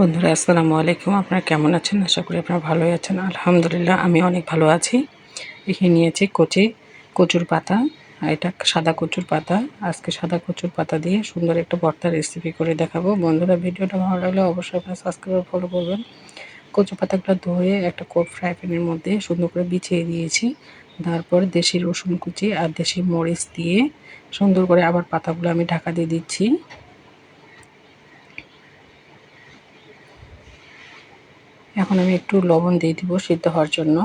বন্ধুরা, আসসালামু আলাইকুম। আপনারা কেমন আছেন? আশা করি আপনারা ভালোই আছেন। আলহামদুলিল্লাহ, আমি অনেক ভালো আছি। এখানে নিয়েছি কচি, কচুর পাতা এটা সাদা কচুর পাতা। আজকে সাদা কচুর পাতা দিয়ে সুন্দর একটা ভর্তা রেসিপি করে দেখাবো। বন্ধুরা, ভিডিওটা ভালো লাগলে অবশ্যই আপনারা সাবস্ক্রাইব ফলো করবেন। কচু পাতাগুলো ধুয়ে একটা কোপ ফ্রাই প্যানের মধ্যে সুন্দর করে বিছিয়ে দিয়েছি। তারপর দেশি রসুন কুচি আর দেশি মরিচ দিয়ে সুন্দর করে আবার পাতাগুলো আমি ঢাকা দিয়ে দিচ্ছি। এখন আমি একটু লবণ দিয়ে দিব সিদ্ধ হওয়ার জন্য।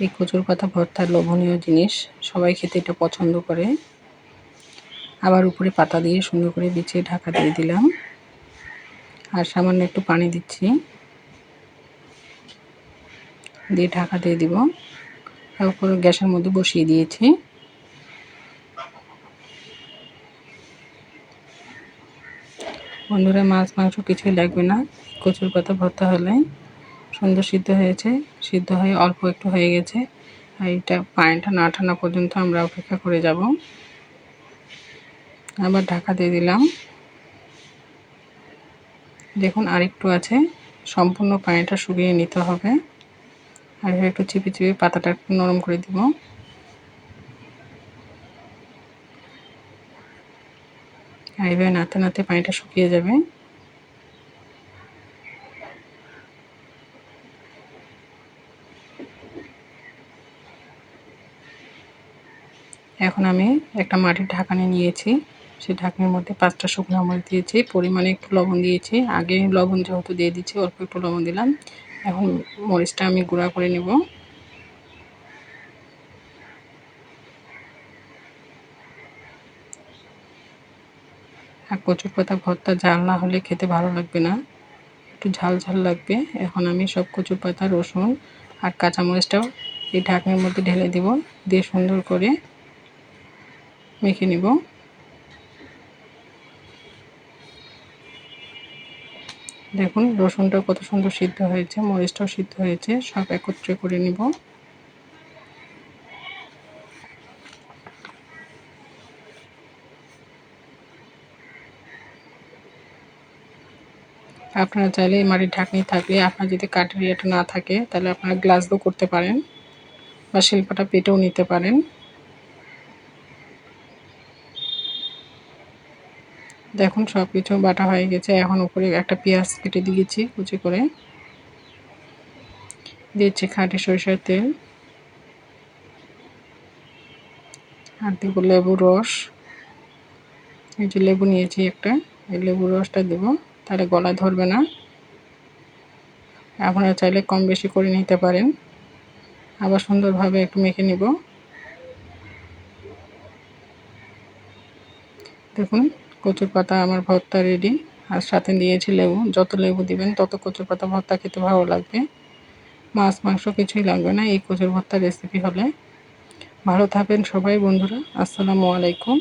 এই কচুর পাতা ভর্তার লোভনীয় জিনিস, সবাই খেতে এটা পছন্দ করে। আবার উপরে পাতা দিয়ে সুন্দর করে বিছিয়ে ঢাকা দিয়ে দিলাম। আর সামান্য একটু পানি দিচ্ছি। দিয়ে ঢাকা দিয়ে দিব। তারপর গ্যাসের মধ্যে বসিয়ে দিয়েছি। বন্ধুরা, মাছ, মাংস কিছুই লাগবে না। কচুর পাতা ভর্তা হলে সুন্দর সিদ্ধ হয়েছে। সিদ্ধ হয়ে অল্প একটু হয়ে গেছে। আর এটা পানিটা না ঠান্ডা পর্যন্ত আমরা অপেক্ষা করে যাব। আবার ঢাকা দিয়ে দিলাম। দেখুন, আরেকটু আছে। সম্পূর্ণ পানিটা শুকিয়ে নিতে হবে। আর একটু চিপে চিপে পাতাটা একটু নরম করে দিব। আর এইভাবে নাতে নাড়তে পানিটা শুকিয়ে যাবে। এখন আমি একটা মাটির ঢাকানি নিয়েছি। সেই ঢাকনির মধ্যে পাঁচটা শুকনো মরিচ দিয়েছি, পরিমাণে একটু লবণ দিয়েছি। আগে লবণ যেহেতু দিয়ে দিচ্ছি, অল্প একটু লবণ দিলাম। এখন মরিচটা আমি গুঁড়া করে নেব। আর কচুর পাতা ভর্তা ঝাল না হলে খেতে ভালো লাগবে না। একটু ঝাল ঝাল লাগবে। এখন আমি সব কচুর পাতা, রসুন আর কাঁচামরিচটাও এই ঢাকনার মধ্যে ঢেলে দেব। দিয়ে সুন্দর করে মেখে নিব। দেখুন রসুনটা কত সুন্দর সিদ্ধ হয়েছে, মরিচটাও সিদ্ধ হয়েছে, সব একত্রে করে নিব। আপনারা চাইলে মাটির ঢাকনি থাকলে আপনার যদি কাঠের ইয়েটা না থাকে, তাহলে আপনারা গ্লাস দিয়েও করতে পারেন বা শিল্পটা পেটেও নিতে পারেন। দেখুন সব কিছু বাটা হয়ে গেছে। এখন উপরে একটা পেঁয়াজ কেটে দিয়েছি, কুচি করে। দিয়েছি খাঁটি সরিষার তেল। আর দিব লেবু রস। এই যে লেবু নিয়েছি একটা, এই লেবু রসটা দেবো। তাহলে গলা ধরবে না। আপনারা চাইলে কম বেশি করে নিতে পারেন। আবার সুন্দরভাবে একটু মেখে নিব। দেখুন, কচুর পাতা আমার ভর্তা রেডি আর সাথে দিয়েছি লেবু। যত লেবু দিবেন, তত কচুর পাতা ভর্তা খেতে ভালো লাগবে। মাছ, মাংস কিছুই লাগবে না। এই কচুর ভর্তা রেসিপি হলে। ভালো থাকবেন সবাই বন্ধুরা। আসসালামু আলাইকুম।